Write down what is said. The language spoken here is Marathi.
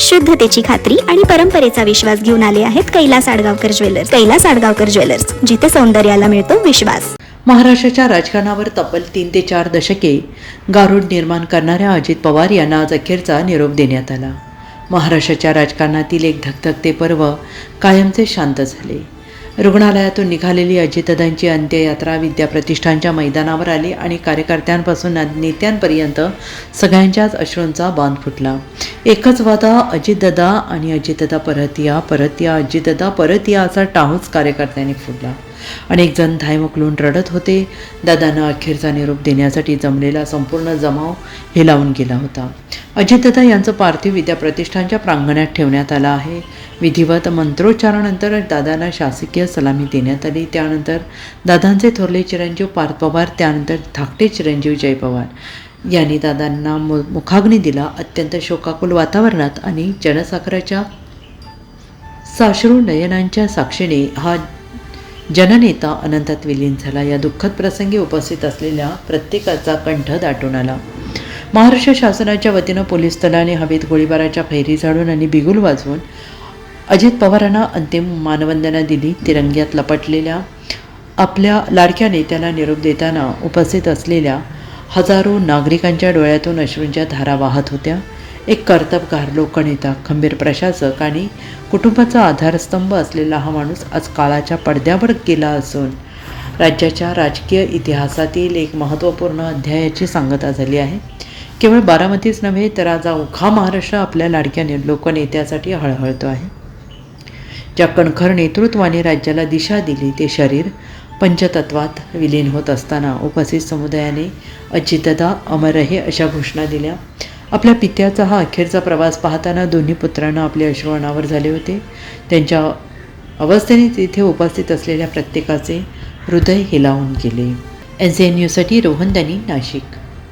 शुद्धतेची खात्री आणि परंपरेचा विश्वास घेऊन आले आहेत कैलास आडगावकर ज्वेलर्स. कैलास आडगावकर ज्वेलर्स जिथे सौंदर्याला मिळतो विश्वास. महाराष्ट्राच्या राजकारणावर तब्बल तीन ते चार दशके गारुड निर्माण करणाऱ्या अजित पवार यांना आज अखेरचा निरोप देण्यात आला. महाराष्ट्राच्या राजकारणातील एक धकधकते पर्व कायमचे शांत झाले. रुग्णालयातून निघालेली अजितदांची अंत्ययात्रा विद्याप्रतिष्ठानच्या मैदानावर आली आणि कार्यकर्त्यांपासून नेत्यांपर्यंत सगळ्यांच्याच अश्रूंचा बांध फुटला. एकच वादा अजितदादा आणि अजितदादा परत या परत या अजितदादा परत या असा टाहूच कार्यकर्त्यांनी फुटला अनेक जण धायमुकलून रडत होते. दादांना अखेरचा निरोप देण्यासाठी जमलेला संपूर्ण जमाव हेलावून गेला होता. अजितदादा यांचं पार्थिव विद्याप्रतिष्ठानच्या प्रांगणात ठेवण्यात आलं आहे. विधिवत मंत्रोच्चारानंतर दादांना शासकीय सलामी देण्यात आली. त्यानंतर दादांचे थोरले चिरंजीव पार्थ पवार त्यानंतर धाकटे चिरंजीव जय पवार यांनी दादांना मु मुखाग्नी दिला अत्यंत शोकाकुल वातावरणात आणि जनसाखराच्या साश्रू नयनांच्या साक्षीने हा जननेता अनंतात विलीन झाला. या दुःखद प्रसंगी उपस्थित असलेल्या प्रत्येकाचा कंठ दाटून आला. महाराष्ट्र शासनाच्या वतीनं पोलीस दलाने हवेत गोळीबाराच्या फैरी झाडून आणि बिगुल वाजवून अजित पवारांना अंतिम मानवंदना दिली. तिरंग्यात लपटलेल्या आपल्या लाडक्या नेत्याला निरोप देताना उपस्थित असलेल्या हजारो नागरिकांच्या डोळ्यातून अश्रूंच्या धारा वाहत होत्या. एक कर्तबगार लोकनेता खंबीर प्रशासक आणि कुटुंबाचा आधारस्तंभ असलेला हा माणूस आज काळाच्या पडद्यावर गेला असून राज्याच्या राजकीय इतिहासातील एक महत्त्वपूर्ण अध्यायाची सांगता झाली आहे. केवळ बारामतीच नव्हे तर आज अवघा महाराष्ट्र आपल्या लाडक्याने लोकनेत्यासाठी हळहळतो आहे. ज्या कणखर नेतृत्वाने राज्याला दिशा दिली ते शरीर पंचतत्वात विलीन होत असताना उपस्थित समुदायाने अचितदा अमर हे अशा घोषणा दिल्या. आपल्या पित्याचा हा अखेरचा प्रवास पाहताना दोन्ही पुत्रांना आपले अश्रू अनावर झाले होते. त्यांच्या अवस्थेने तिथे उपस्थित असलेल्या प्रत्येकाचे हृदय हिलावून गेले. एन सी एन यूसाठी रोहन दानी नाशिक.